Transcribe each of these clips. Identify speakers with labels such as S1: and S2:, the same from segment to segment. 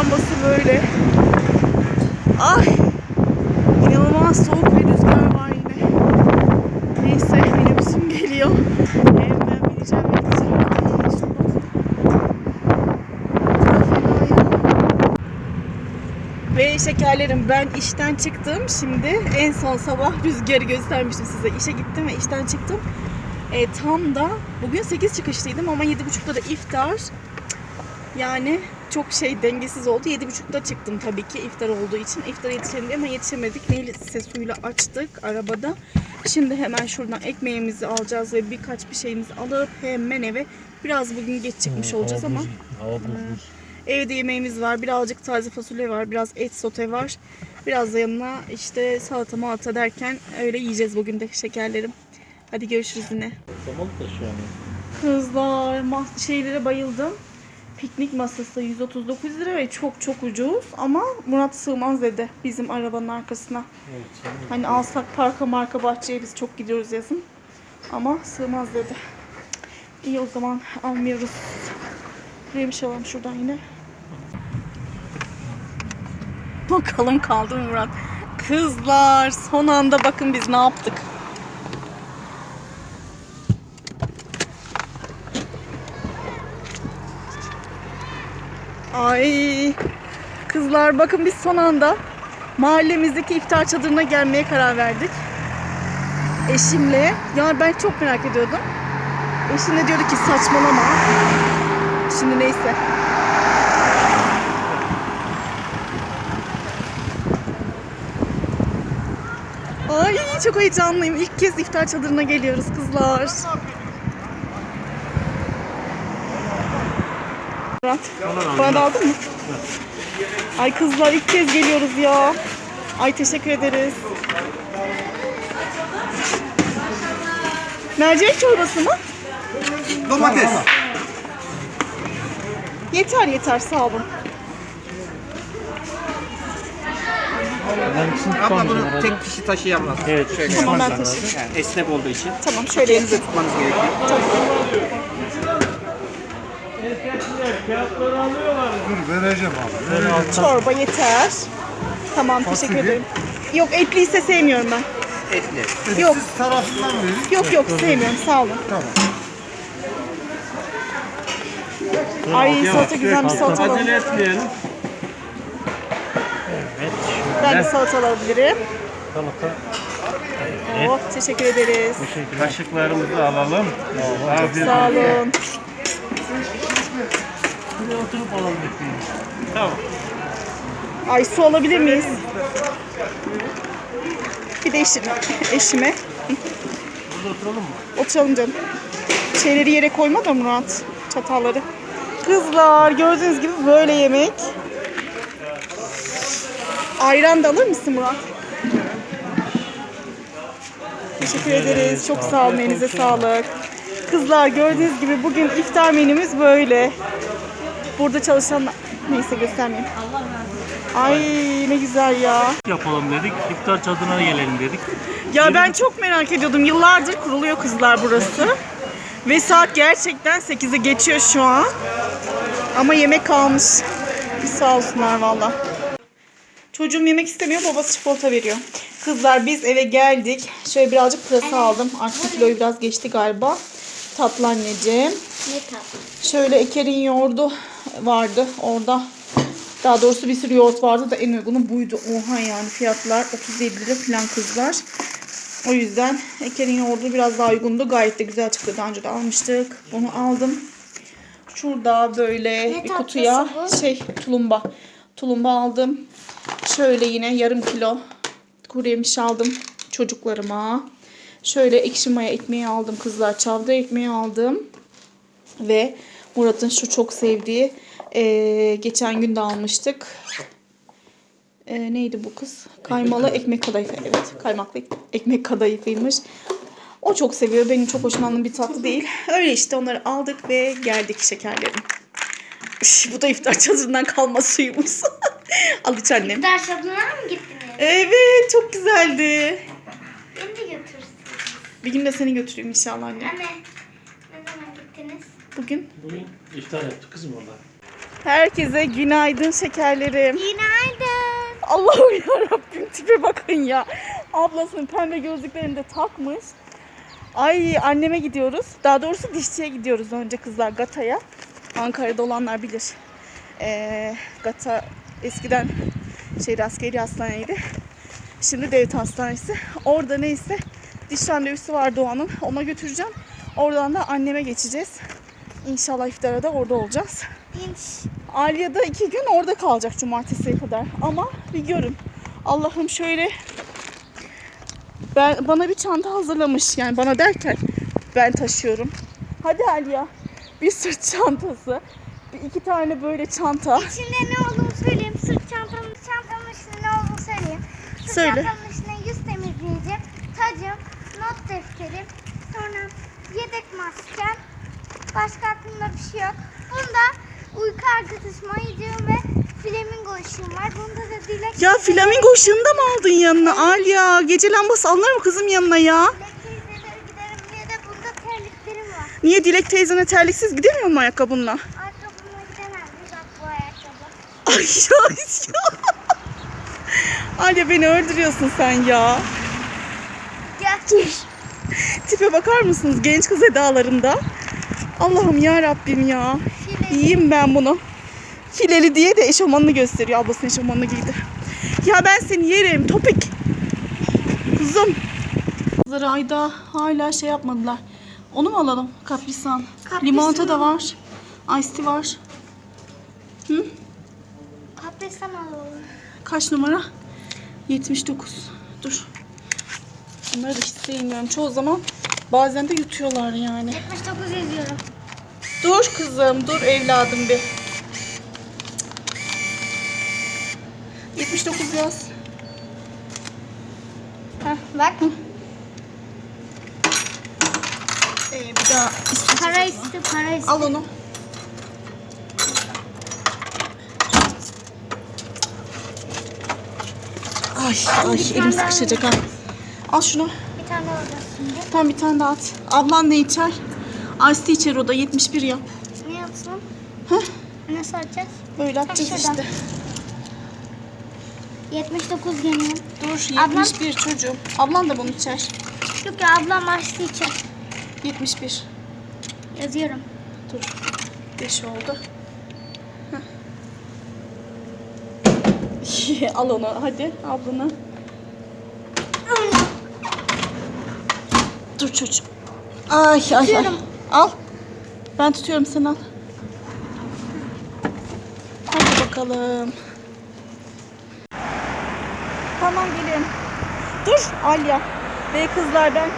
S1: lambası böyle. Ay. İnanılmaz soğuk ve rüzgar var yine. Neyse minibüsüm geliyor. Hemen bineceğim gideceğim. Ve şekerlerim ben işten çıktım şimdi. En son sabah rüzgarı göstermiştim size. İşe gittim ve işten çıktım. E, tam da bugün 8 çıkışlıydım ama 7.30'da da iftar. Yani çok şey dengesiz oldu. 7.30'da çıktım tabii ki iftar olduğu için. İftara yetişelim diye ama yetişemedik. Neyse suyla açtık arabada. Şimdi hemen şuradan ekmeğimizi alacağız ve birkaç bir şeyimizi alıp hemen eve biraz bugün geç çıkmış olacağız ama
S2: bozmuş.
S1: Evde yemeğimiz var. Birazcık taze fasulye var. Biraz et sote var. Biraz da yanına işte salata malata derken öyle yiyeceğiz bugün de şekerlerim. Hadi görüşürüz yine.
S2: Tamam da şu an.
S1: Kızlar şeylere bayıldım. Piknik masası 139 lira ve çok çok ucuz ama Murat sığmaz dedi bizim arabanın arkasına.
S2: Evet,
S1: Hani alsak parka marka bahçeye biz çok gidiyoruz yazın. Ama sığmaz dedi. İyi o zaman almıyoruz. Buraya bir şey alalım şuradan yine. Bakalım kaldı mı Murat? Kızlar son anda bakın biz ne yaptık. Ay kızlar bakın biz son anda mahallemizdeki iftar çadırına gelmeye karar verdik. Eşimle. Ya ben çok merak ediyordum. Eşim de diyordu ki saçmalama. Şimdi neyse. Ay çok heyecanlıyım. İlk kez iftar çadırına geliyoruz kızlar. Murat, bana da aldın mı? Ay kızlar ilk kez geliyoruz ya. Ay teşekkür ederiz. Mercimek çorbası mı?
S3: Domates.
S1: Yeter yeter sağ olun.
S3: Abla bunu tek kişi taşıyamaz.
S2: Evet.
S3: Şöyle
S1: Tamam ben taşıyayım.
S3: Yani esnek olduğu için.
S1: Tamam şöyle
S3: Elinize tutmanız gerekiyor.
S4: Dur vereceğim abi.
S2: Altta
S1: Çorba yeter. Tamam teşekkür
S4: Fasulye.
S1: ederim. Yok etliyse sevmiyorum ben.
S3: Etli.
S1: Yok
S4: Siz tarafından verin.
S1: yok yok sevmiyorum sağ olun.
S4: Tamam.
S1: Ay salata güzel bir salata alalım.
S2: etmeyelim. Evet.
S1: Ben de salata alabilirim.
S2: Salata.
S1: Oh teşekkür ederiz.
S2: Kaşıklarımızı alalım. Afiyet
S1: Sağ olun.
S2: Buraya oturup alalım ekmeği. Tamam.
S1: Ay su alabilir miyiz? Bir de eşim, eşime.
S2: Burada oturalım mı?
S1: Oturalım canım. Şeyleri yere koyma da Murat. Çatalları. Kızlar gördüğünüz gibi böyle yemek. Ayran da alır mısın Murat? Teşekkür ederiz. Çok sağ olun. Elinize sağlık. Kızlar gördüğünüz gibi bugün iftar menümüz böyle. Burada çalışanlar... Neyse göstermeyeyim. Ay ne güzel ya.
S2: Yapalım dedik. İftar çadırına gelelim dedik.
S1: Ya ben çok merak ediyordum. Yıllardır kuruluyor kızlar burası. Ve saat gerçekten 8'e geçiyor şu an. Ama yemek kalmış. Sağ olsunlar valla. Çocuğum yemek istemiyor, babası çikolata veriyor. Kızlar biz eve geldik. Şöyle birazcık pırasa aldım. Artık kiloyu biraz geçti galiba. Tatlı anneciğim.
S5: Ne tatlı.
S1: Şöyle Eker'in yoğurdu vardı orada. Daha doğrusu bir sürü yoğurt vardı da en uygunu buydu. Oha yani fiyatlar 37 lira falan kızlar. O yüzden Eker'in yoğurdu biraz daha uygundu. Gayet de güzel çıktı. Daha önce de almıştık. Bunu aldım. Şurada böyle
S5: Ne
S1: bir kutuya
S5: bu?
S1: şey tulumba. Tulumba aldım. Şöyle yine yarım kilo kuru yemiş aldım çocuklarıma. Şöyle ekşi maya ekmeği aldım kızlar. Çavdar ekmeği aldım. Ve Murat'ın şu çok sevdiği eee, geçen gün de almıştık. Eee, neydi bu kız? Kaymalı ekmek kadayıfı. Evet kaymaklı ek- ekmek kadayıfıymış. O çok seviyor. Benim çok hoşlandığım bir tatlı değil. Öyle işte onları aldık ve geldik şekerlerim. Üş, Bu da iftar çadırından kalma suyumuz. Al iç annem.
S5: Ders yapmaya mı gittiniz?
S1: Evet çok güzeldi. Bir gün de seni götüreyim inşallah anne.
S5: Anne, ne zaman gittiniz?
S1: Bugün
S2: Bugün iftar yaptık kızım orada.
S1: Herkese günaydın şekerlerim.
S5: Günaydın.
S1: Allah'ım yarabbim tipe bakın ya. Ablasının pembe gözlüklerini de takmış. Ay anneme gidiyoruz. Daha doğrusu dişçiye gidiyoruz önce kızlar Gata'ya. Ankara'da olanlar bilir. Ee, Gata eskiden şeydi askeri hastaneydi. Şimdi devlet hastanesi. Orada neyse diş randevusu var Doğan'ın. Ona götüreceğim. Oradan da anneme geçeceğiz. İnşallah iftara da orada olacağız.
S5: İnş.
S1: Aliye da iki gün orada kalacak cumartesiye kadar. Ama bir görün. Allah'ım şöyle ben bana bir çanta hazırlamış. Yani bana derken ben taşıyorum. Hadi Aliye. Bir sırt çantası. Bir iki tane böyle çanta.
S5: İçinde ne olduğunu söyleyeyim. Sırt çantamın, çantamın içinde ne olduğunu söyleyeyim. Sırt
S1: Söyle.
S5: çantamın içinde yüz temizleyici, tacım, not defterim, sonra yedek maskem. Başka aklımda bir şey yok. Bunda uyku arkadaşım ayıcığım ve flamingo ışığım var. Bunda da dilek
S1: Ya flamingo ışığını da mı aldın yanına Aliye? Gece lambası alınır mı kızım yanına ya?
S5: dilek teyzelere giderim diye de bunda terliklerim var.
S1: Niye Dilek teyzene terliksiz gidemiyor mu ayakkabınla?
S5: Ayakkabımla gidemem. Bir bak bu ayakkabı.
S1: Ay ya, ya. Aliye beni öldürüyorsun sen ya.
S5: Gel.
S1: Tipe bakar mısınız genç kız edalarında? Allah'ım ya Rabbim ya.
S5: File.
S1: Yiyeyim ben bunu. Fileli diye de eşofmanını gösteriyor. Ablasının eşofmanını giydi. Ya ben seni yerim topik. Kuzum. Kızları ayda hala şey yapmadılar. Onu mu alalım? Kaprisan.
S5: Kaprisan.
S1: Limonata da var. Ice tea var. Hı?
S5: Kaprisan alalım.
S1: Kaç numara? 79. Dur. Bunları da hiç sevmiyorum. Çoğu zaman bazen de yutuyorlar yani.
S5: 79 yazıyorum.
S1: Dur kızım, dur evladım bir. 79 yaz.
S5: Heh, bak.
S1: Ee, bir daha
S5: Para iste, para iste.
S1: al onu. Ay ay elim sıkışacak ha. Al şunu.
S5: Bir tane alacağız şimdi.
S1: Tam bir tane daha at. Ablan ne içer? Ice içer o da 71 yap.
S5: Ne yapsın?
S1: Heh.
S5: Ne soracağız?
S1: Böyle atacağız
S5: şuradan.
S1: işte.
S5: 79 geliyor.
S1: Dur
S5: Ablam-
S1: 71 çocuğum. Ablan da bunu içer.
S5: Yok ya ablam açtı için.
S1: 71.
S5: Yazıyorum.
S1: Dur. 5 oldu. Al onu hadi ablana. Dur çocuğum. Ay ay ay.
S5: Tutuyorum.
S1: Al. Ben tutuyorum sen al. Hadi bakalım. Tamam gelin. Dur Alya. Ve kızlar ben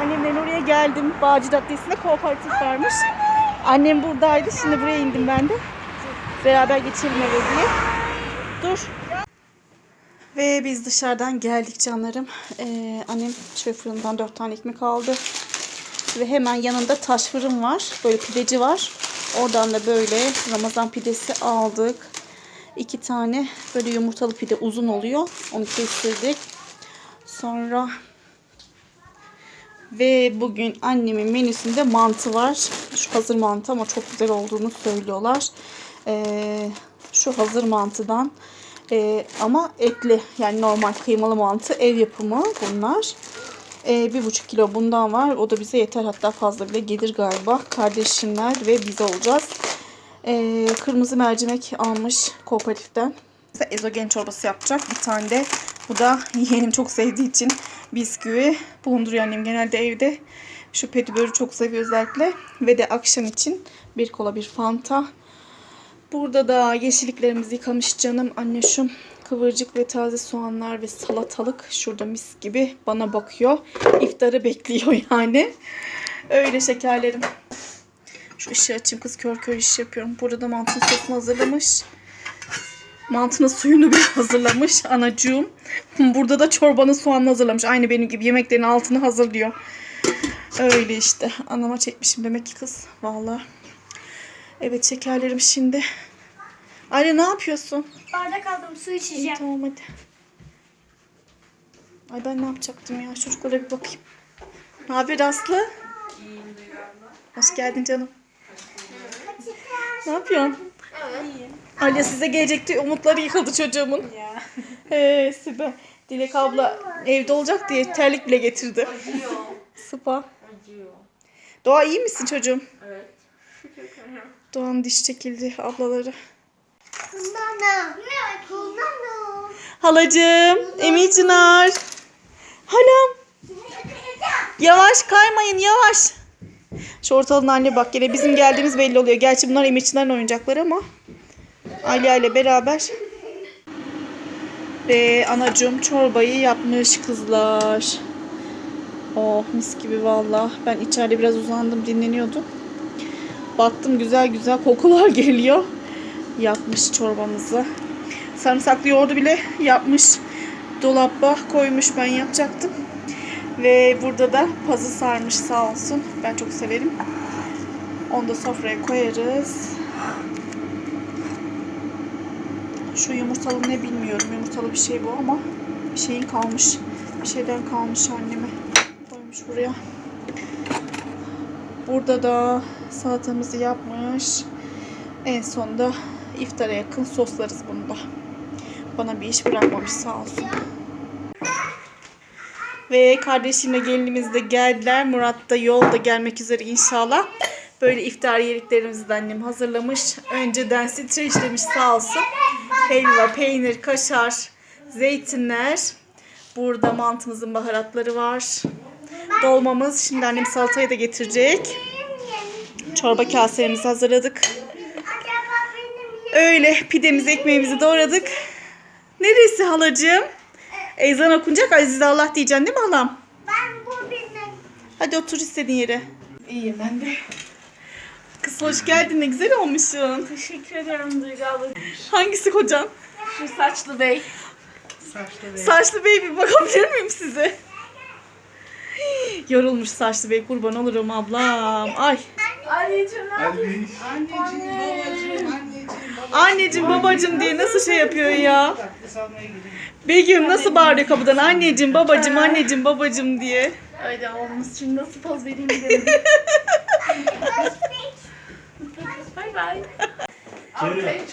S1: annemlerin oraya geldim. Bağcı Caddesi'nde kooperatif varmış. Annem buradaydı. Şimdi buraya indim ben de. Beraber geçelim eve diye. Dur. Ve biz dışarıdan geldik canlarım. Ee, annem şöyle fırından dört tane ekmek aldı. Ve hemen yanında taş fırın var. Böyle pideci var. Oradan da böyle Ramazan pidesi aldık. İki tane böyle yumurtalı pide uzun oluyor. Onu kestirdik. Sonra ve bugün annemin menüsünde mantı var. Şu hazır mantı ama çok güzel olduğunu söylüyorlar. Ee, şu hazır mantıdan ee, ama etli yani normal kıymalı mantı ev yapımı bunlar. Ee, bir buçuk kilo bundan var. O da bize yeter hatta fazla bile gelir galiba. Kardeşimler ve biz olacağız. Ee, kırmızı mercimek almış kooperatiften. Ezogelin çorbası yapacak. Bir tane de bu da yeğenim çok sevdiği için bisküvi bulunduruyor annem genelde evde. Şu petibörü çok seviyor özellikle. Ve de akşam için bir kola bir fanta. Burada da yeşilliklerimizi yıkamış canım anne şu kıvırcık ve taze soğanlar ve salatalık şurada mis gibi bana bakıyor. İftarı bekliyor yani. Öyle şekerlerim. Şu ışığı açayım kız kör kör iş yapıyorum. Burada da mantının sosunu hazırlamış. Mantının suyunu bir hazırlamış anacığım. Burada da çorbanın soğanını hazırlamış. Aynı benim gibi yemeklerin altını hazırlıyor. Öyle işte. Anama çekmişim demek ki kız. Vallahi. Evet şekerlerim şimdi. Anne ne yapıyorsun?
S5: Bardak aldım su
S1: İyi
S5: içeceğim.
S1: tamam hadi. Ay ben ne yapacaktım ya? Çocuklara bir bakayım. Ne haber Aslı? Hoş geldin canım. Ne yapıyorsun? Alya size gelecekti. Umutları yıkıldı çocuğumun. He Sibel. Dilek abla evde olacak diye terlik bile getirdi. Sıpa. Doğa iyi misin çocuğum? Evet. Doğan diş çekildi ablaları. Halacığım, Emi Çınar. Halam. Yavaş kaymayın yavaş. Şu ortalığın anne bak gene bizim geldiğimiz belli oluyor. Gerçi bunlar Emi Çınar'ın oyuncakları ama. Aliye ile beraber. Ve anacığım çorbayı yapmış kızlar. Oh mis gibi valla. Ben içeride biraz uzandım dinleniyordum. Baktım güzel güzel kokular geliyor. Yapmış çorbamızı. Sarımsaklı yoğurdu bile yapmış. Dolaba koymuş ben yapacaktım. Ve burada da pazı sarmış sağ olsun. Ben çok severim. Onu da sofraya koyarız. Şu yumurtalı ne bilmiyorum. Yumurtalı bir şey bu ama bir şeyin kalmış. Bir şeyden kalmış anneme. Koymuş buraya. Burada da salatamızı yapmış. En sonunda iftara yakın soslarız bunu da. Bana bir iş bırakmamış sağ olsun. Ve kardeşimle gelinimiz de geldiler. Murat da yolda gelmek üzere inşallah. Böyle iftar yediklerimizi de annem hazırlamış. Önceden streçlemiş sağ olsun. Helva, peynir, kaşar, zeytinler. Burada mantımızın baharatları var. Dolmamız. Şimdi annem salatayı da getirecek. Çorba kaselerimizi hazırladık. Öyle pidemizi ekmeğimizi doğradık. Neresi halacığım? Ezan okunacak Aziz Allah diyeceksin değil mi halam?
S5: Ben bu benim.
S1: Hadi otur istediğin yere. İyi ben de. Kız hoş geldin ne güzel olmuşsun.
S6: Teşekkür ederim Duygu abla.
S1: Hangisi kocan?
S6: Şu saçlı bey.
S1: Saçlı bey bir bakabilir miyim size? Yorulmuş saçlı bey kurban olurum ablam. Ay.
S6: Anneciğim ne yapıyorsun?
S1: Anneciğim babacığım diye nasıl şey yapıyor ya? Begüm nasıl bağırıyor kapıdan anneciğim babacığım anneciğim babacığım diye.
S6: Öyle olmuş. Şimdi nasıl poz vereyim bilemedim. bay bay.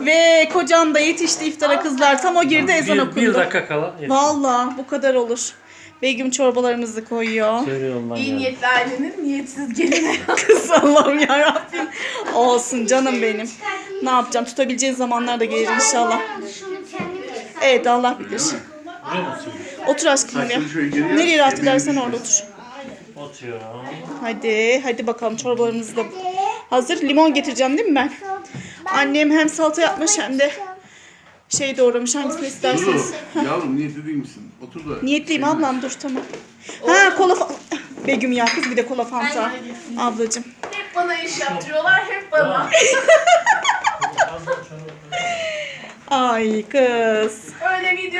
S1: Ve kocam da yetişti iftara kızlar. Tam o girdi ezan okundu.
S2: bir dakika kala.
S1: Valla bu kadar olur. Begüm çorbalarımızı koyuyor.
S2: Söylüyorum lan
S6: İyi
S2: ya.
S6: niyetli ailenin niyetsiz gelini.
S1: Kız Allah'ım yarabbim. Olsun canım benim. Ne yapacağım? Tutabileceğin zamanlar da gelir inşallah. Evet Allah bilir.
S2: Buraya mı oturuyor?
S1: Otur aşkım oraya. Nereye rahat edersen orada otur.
S2: Oturuyor.
S1: Hadi, hadi bakalım çorbalarımız da hazır. Limon getireceğim değil mi ben? Annem hem salata yapmış hem de şey doğramış. Hangisini isterseniz.
S7: Yavrum niyetli değil misin? Otur da.
S1: Niyetliyim ablam dur tamam. Ha kola fa- Begüm ya kız bir de kola fanta. Ablacığım.
S6: hep bana iş yaptırıyorlar. Hep bana.
S1: Ay kız.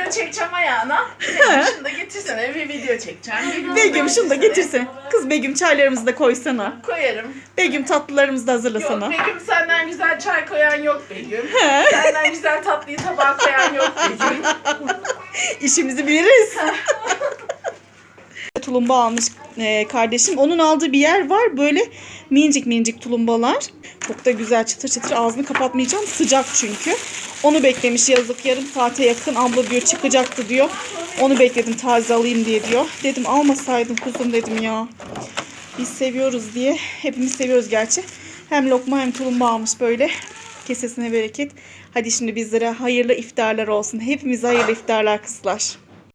S6: Video çekeceğim ayağına. Senin dışında getirsene bir video çekeceğim. Bir
S1: Begüm şunu da getirsene. Kız Begüm çaylarımızı da koysana.
S6: Koyarım.
S1: Begüm tatlılarımızı da
S6: Yok
S1: hazırlasana.
S6: Begüm senden güzel çay koyan yok Begüm. senden güzel tatlıyı tabağa koyan yok Begüm.
S1: İşimizi biliriz. tulumba almış e, kardeşim. Onun aldığı bir yer var. Böyle minicik minicik tulumbalar. Çok da güzel çıtır çıtır ağzını kapatmayacağım. Sıcak çünkü. Onu beklemiş yazık. Yarım saate yakın abla diyor çıkacaktı diyor. Onu bekledim taze alayım diye diyor. Dedim almasaydın kuzum dedim ya. Biz seviyoruz diye. Hepimiz seviyoruz gerçi. Hem lokma hem tulumba almış böyle. Kesesine bereket. Hadi şimdi bizlere hayırlı iftarlar olsun. Hepimize hayırlı iftarlar kızlar.